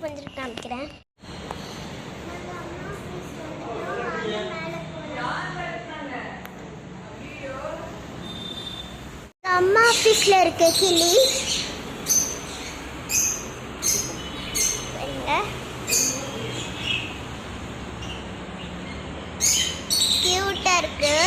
காமிக்கிறேன் அம்மா ஆஃபீஸில் இருக்க கிளி. பாருங்க. இருக்கு.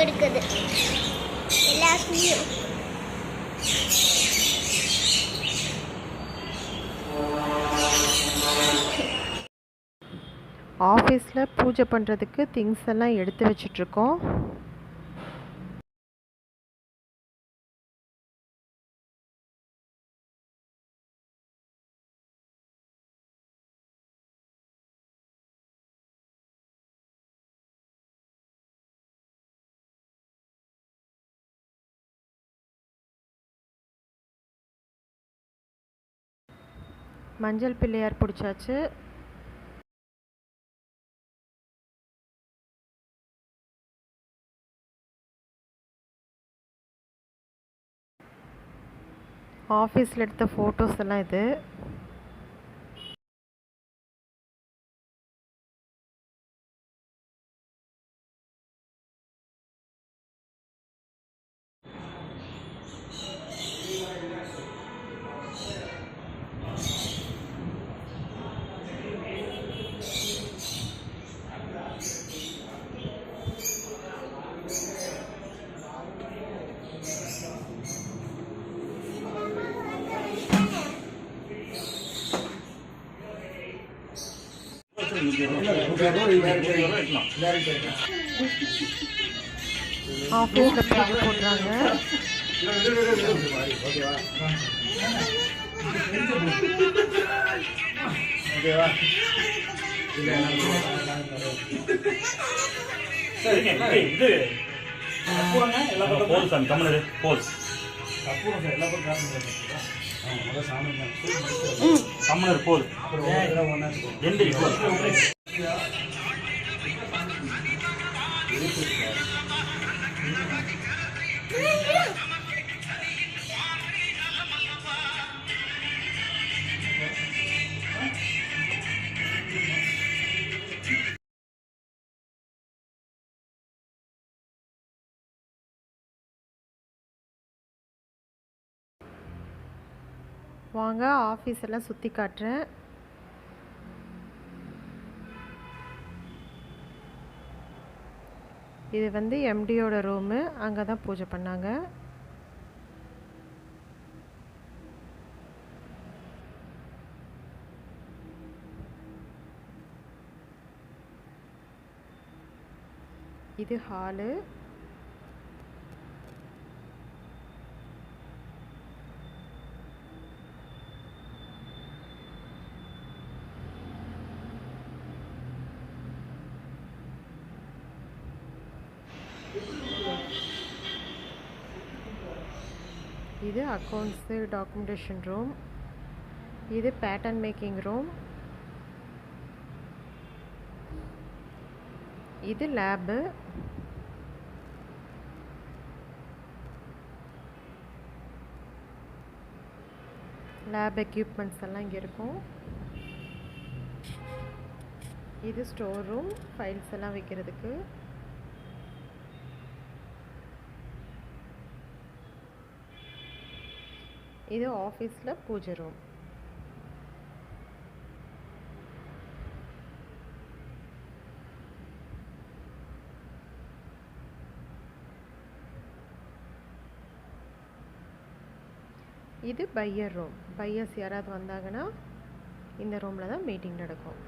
கெடுக்குது. எல்லாத்தையும். ஆஃபீஸில் பூஜை பண்ணுறதுக்கு திங்ஸ் எல்லாம் எடுத்து வச்சிட்ருக்கோம். மஞ்சள் பிள்ளையார் பிடிச்சாச்சு. ஆஃபீஸில் எடுத்த ஃபோட்டோஸ் எல்லாம் இது. ஆஃபீஸில் பூஜை போடுறாங்க இது போல் சாமி கம்மனு போல் கம்மனர் போல் எந்திரி போல் வாங்க ஆஃபீஸ் எல்லாம் சுற்றி காட்டுறேன். இது வந்து எம்டியோட ரூமு அங்கே தான் பூஜை பண்ணாங்க. இது ஹாலு இது அக்கௌண்ட்ஸு டாக்குமெண்டேஷன் ரூம் இது பேட்டர்ன் மேக்கிங் ரூம் இது லேபு லேப் எக்யூப்மெண்ட்ஸ் எல்லாம் இங்கே இருக்கும். இது ஸ்டோர் ரூம் ஃபைல்ஸ் எல்லாம் வைக்கிறதுக்கு. இது ஆஃபீஸில் பூஜை ரூம் இது பையர் ரூம் பையர்ஸ் யாராவது வந்தாங்கன்னா இந்த ரூமில் தான் மீட்டிங் நடக்கும்.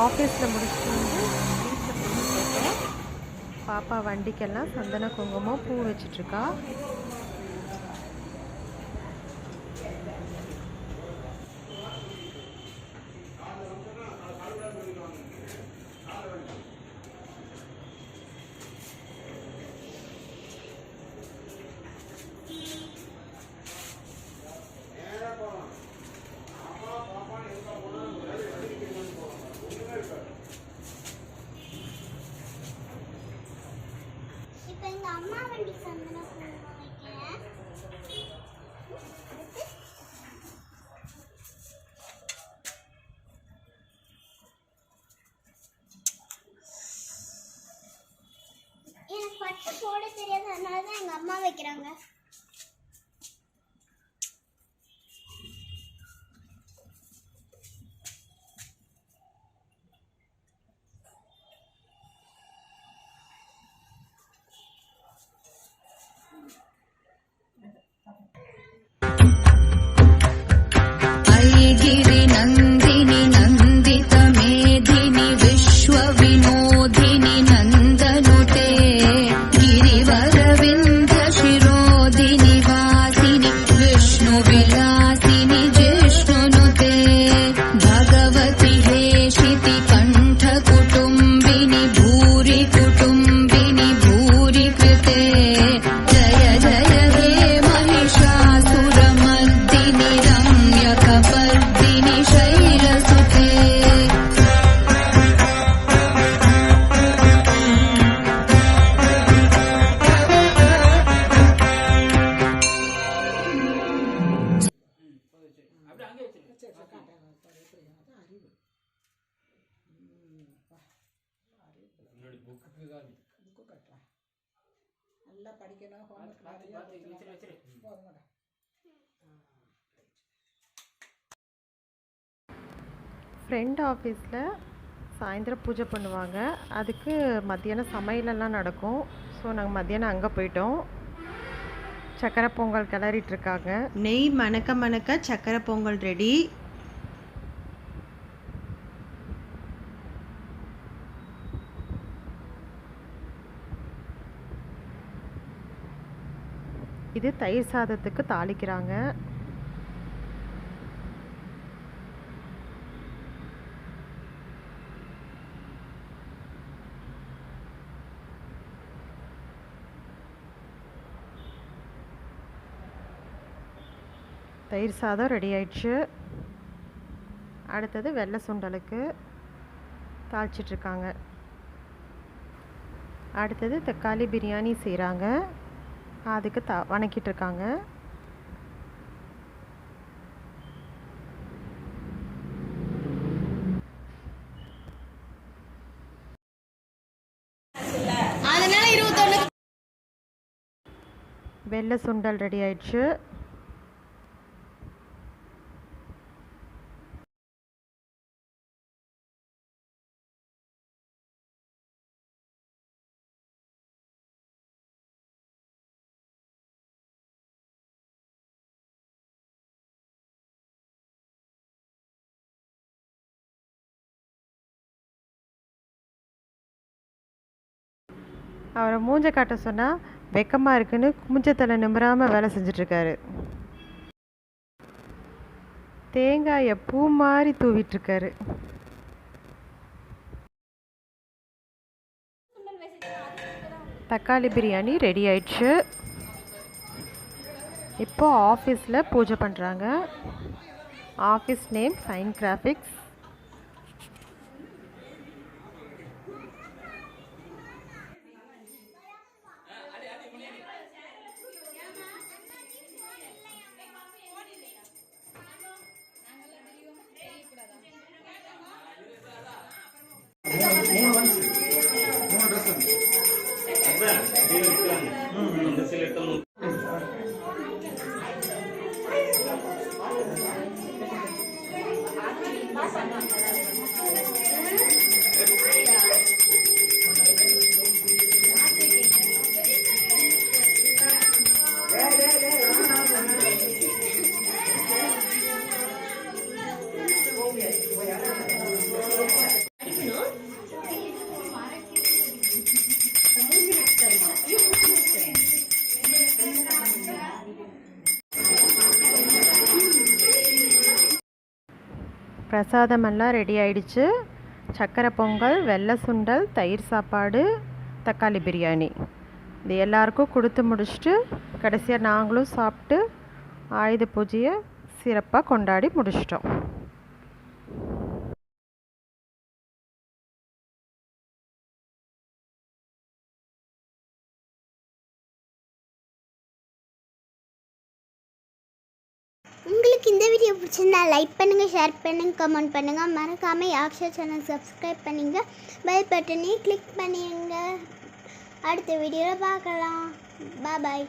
ஆஃபீஸில் முடிச்சுட்டு வந்து பாப்பா வண்டிக்கெல்லாம் சந்தன குங்குமம் பூ வச்சிட்ருக்கா. வைக்கிறாங்க. நல்லா படிக்கணும் ஹோம்ஒர்க் நிறைய போதுங்கடா ஃப்ரெண்ட் ஆஃபீஸில் சாயந்தரம் பூஜை பண்ணுவாங்க. அதுக்கு மத்தியானம் சமையலெல்லாம் நடக்கும். ஸோ நாங்கள் மத்தியானம் அங்கே போயிட்டோம். சக்கரை பொங்கல் கிளறிட்டு இருக்காங்க. நெய் மணக்க மணக்க சக்கரை பொங்கல் ரெடி. இது தயிர் சாதத்துக்கு தாளிக்கிறாங்க. தயிர் சாதம் ரெடி ஆயிடுச்சு. அடுத்தது வெள்ளை சுண்டலுக்கு தாளிச்சிட்ருக்காங்க. அடுத்தது தக்காளி பிரியாணி செய்கிறாங்க அதுக்கு த வணக்கிட்டு இருக்காங்க வெள்ளை சுண்டல் ரெடி ஆயிடுச்சு. அவரை மூஞ்ச காட்ட சொன்னால் வெக்கமாக இருக்குன்னு குமிஞ்சத்தலை நிமிராமல் வேலை செஞ்சிட்ருக்காரு. தேங்காயை பூ மாதிரி தூவிட்டுருக்காரு தக்காளி பிரியாணி ரெடி ஆயிடுச்சு. இப்போ ஆஃபீஸில் பூஜை பண்ணுறாங்க office name fine graphics. ¿Cómo lo ves? ¿Cómo lo ves? ¿Cómo lo ves? ¿A ver? ¿Aquí? பிரசாதமெல்லாம் ரெடி ஆயிடுச்சு. சக்கரை பொங்கல் வெள்ளை சுண்டல் தயிர் சாப்பாடு தக்காளி பிரியாணி. இது எல்லாருக்கும் கொடுத்து முடிச்சுட்டு கடைசியாக நாங்களும் சாப்பிட்டு ஆயுத பூஜையை சிறப்பாக கொண்டாடி முடிச்சிட்டோம். உங்களுக்கு இந்த வீடியோ பிடிச்சிருந்தா லைக் பண்ணுங்கள் ஷேர் பண்ணுங்கள் கமெண்ட் பண்ணுங்கள் மறக்காமல் யாக்ஷா சேனல் சப்ஸ்கிரைப் பண்ணிங்க. பெல் பட்டனையும் கிளிக் பண்ணிடுங்க அடுத்த வீடியோவில் பார்க்கலாம். பாய்